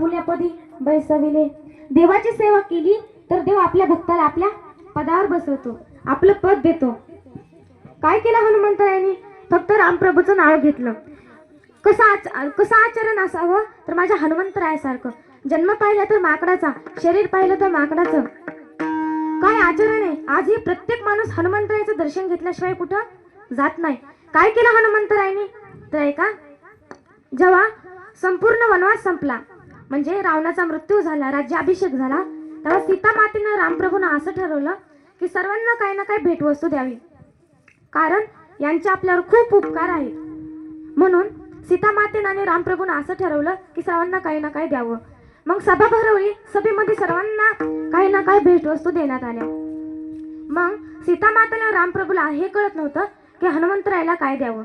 आपुल्यापदी बैसविले. देवाची सेवा केली तर देव आपल्या भक्ताला आपल्या पदावर बसवतो आपलं पद देतो. काय केलं हनुमंतरायांनी? फक्त रामप्रभूचं नाव घेतलं. कसं आच कसं आचरण असावं? तर माझ्या हनुमंतरायासारखं. जन्म पाहिला तर माकडाचा शरीर पाहिलं तर माकडाचं. काय आचरण आहे? आजही प्रत्येक माणूस हनुमंतरायाचं दर्शन घेतल्याशिवाय कुठं जात नाही. काय केलं हनुमंतरायाने? तर ऐका. जेव्हा संपूर्ण वनवास संपला म्हणजे रावणाचा मृत्यू झाला राज्याभिषेक झाला तेव्हा सीता मातेनं रामप्रभूनं असं ठरवलं की सर्वांना काही ना काही भेटवस्तू द्यावी. कारण यांचे आपल्यावर खूप उपकार आहेत. म्हणून सीता मातेनं आणि रामप्रभूनं असं ठरवलं की सर्वांना काही ना काही द्यावं. मग सभा भरवली सभेमध्ये सर्वांना काही ना काही भेटवस्तू देण्यात आल्या. मग सीता मातेला रामप्रभूला हे कळत नव्हतं की हनुमंतरायला काय द्यावं.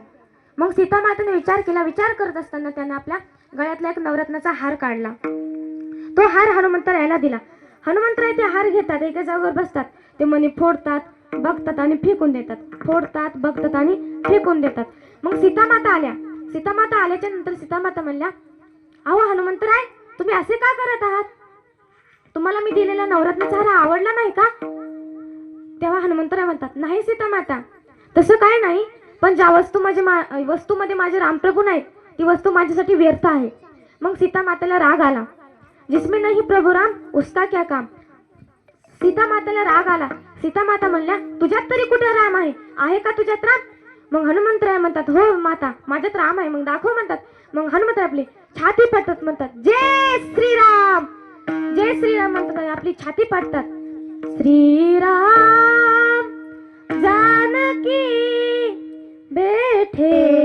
मग सीता मातेने विचार केला विचार करत असताना त्यांना आपल्या गळ्यातला एक नवरत्नाचा हार काढला. तो हार हनुमंतरायाला दिला. हनुमंतराय ते हार घेतात एका जागेवर बसतात. ते मनी फोडतात बघतात आणि फेकून देतात. फोडतात बघतात आणि फेकून देतात. मग सीतामाता आल्या. सीतामाता आल्याच्यानंतर सीतामाता म्हणल्या अहो हनुमंतराय तुम्ही असे का करत आहात? तुम्हाला मी दिलेला नवरत्नाचा हार आवडला नाही का? तेव्हा हनुमंतराय म्हणतात नाही सीतामाता तसं काय नाही. पण ज्या वस्तू माझे मा वस्तूमध्ये माझे रामप्रभू नाहीत ती वस्तू माझ्यासाठी व्यर्थ आहे. मग सीता मातेला राग आला. जिसमें नाही प्रभू राम उसका क्या काम? सीता मातेला राग आला. सीता माता म्हणल्या तुझ्यात तरी कुठे राम आहे? आहे का तुझ्यात राम? मग हनुमंतराय म्हणतात हो माता माझ्यात राम आहे. मग दाखव म्हणतात. मग हनुमंतराय आपली छाती पटत म्हणतात जय श्रीराम! जय श्रीराम म्हणतात आपली छाती पाटतात श्रीराम जानकी बेठे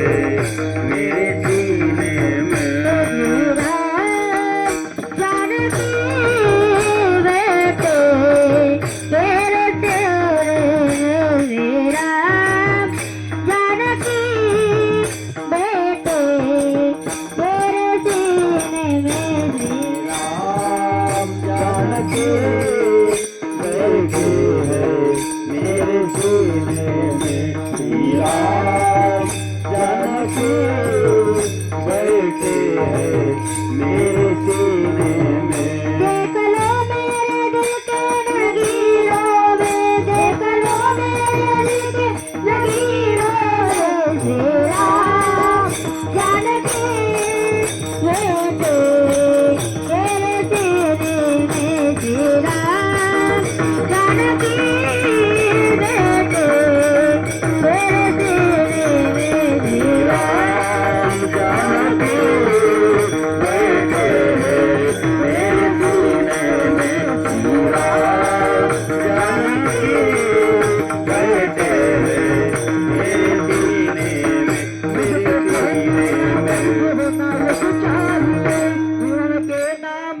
जानकी बैठे हैं मेरे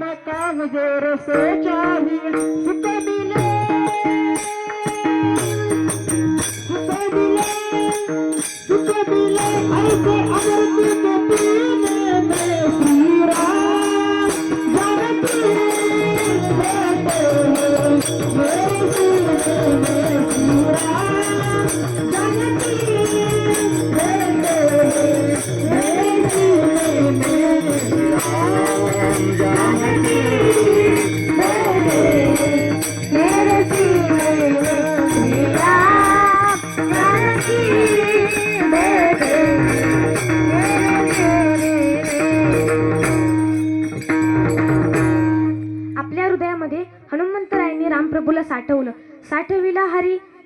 के नाम का मुझे रस चाहिए सुख मिले सुख मिले सुख मिले ऐसे अमृत के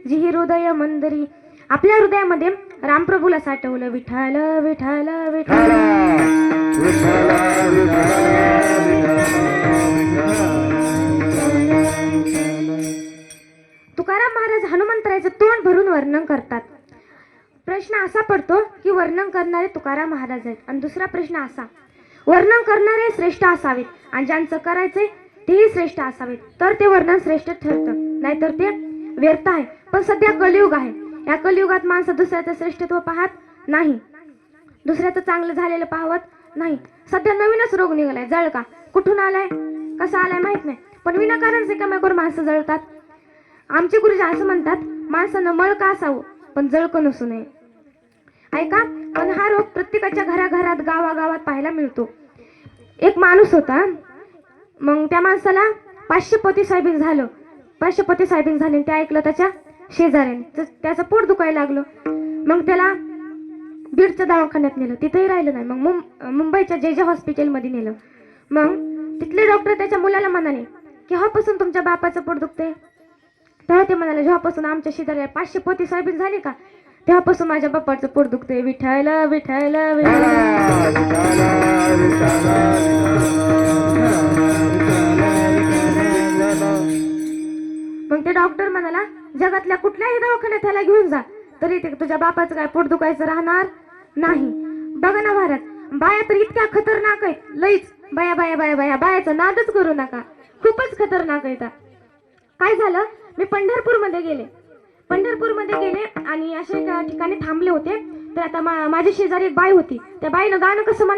जी ही हृदय मंदरी आपल्या हृदयामध्ये रामप्रभूला साठवलं विठाल विठाल विठाल तुकाराम महाराज हनुमंतरायचं तोंड भरून वर्णन करतात. प्रश्न असा पडतो की वर्णन करणारे तुकाराम महाराज आहेत. आणि दुसरा प्रश्न असा वर्णन करणारे श्रेष्ठ असावेत आणि ज्यांचं करायचंय तेही श्रेष्ठ असावेत. तर ते वर्णन श्रेष्ठ ठरतं. नाहीतर ते व्यर्थ आहे. पण सध्या कलियुग आहे. या कलियुगात माणसं दुसऱ्याचं श्रेष्ठत्व पाहत नाही. दुसऱ्याचं चांगलं झालेलं पाहत नाही. सध्या नवीनच रोग निघालाय. जळका कुठून आलाय? कसा आलाय माहीत नाही. पण विनाकारण करून माणसं जळतात. आमचे गुरुजी असं म्हणतात माणसानं मळ का असावं? पण जळकं नसू नये. ऐका पण हा रोग प्रत्येकाच्या घराघरात गावागावात पाहायला मिळतो. एक माणूस होता. मग त्या माणसाला पाचशे पती साहेबीन झालं. पाचशे पती साहेबीन झाले ते ऐकलं त्याच्या शेजाऱ्याने त्याचं पोट दुखायला लागलं. मग त्याला बीडच्या दवाखान्यात नेलं. तिथेही राहिलं नाही. मग मुं- मुंबईच्या जे जे हॉस्पिटलमध्ये नेलं. मग तिथले डॉक्टर त्याच्या मुलाला म्हणाले केव्हापासून तुमच्या बापाचं पोट दुखते तेव्हा ते म्हणाले जेव्हापासून आमच्या शेजाऱ्या पाचशे पोती सोयाबीन झाली का? तेव्हापासून माझ्या बापाचं पोट दुखते विठायला विठायला विठायला. जगातल्या कुठल्याही दवाखान्यात त्याला घेऊन जा. तरी ते तुझ्या बापाचं काय पोट दुखायचं राहणार नाही. बघा ना भारत बाया तर इतक्या खतरनाक आहेत. लईच. बाया बाया बाया बाया. बायाचा नादच करू नका. खूपच खतरनाक आहेत. काय झालं? मी पंढरपूरमध्ये गेले. पंढरपूरमध्ये गेले आणि अशा एका ठिकाणी थांबले होते. तर आता माझ्या शेजारी एक बाई होती. त्या बाईनं गाणं कसं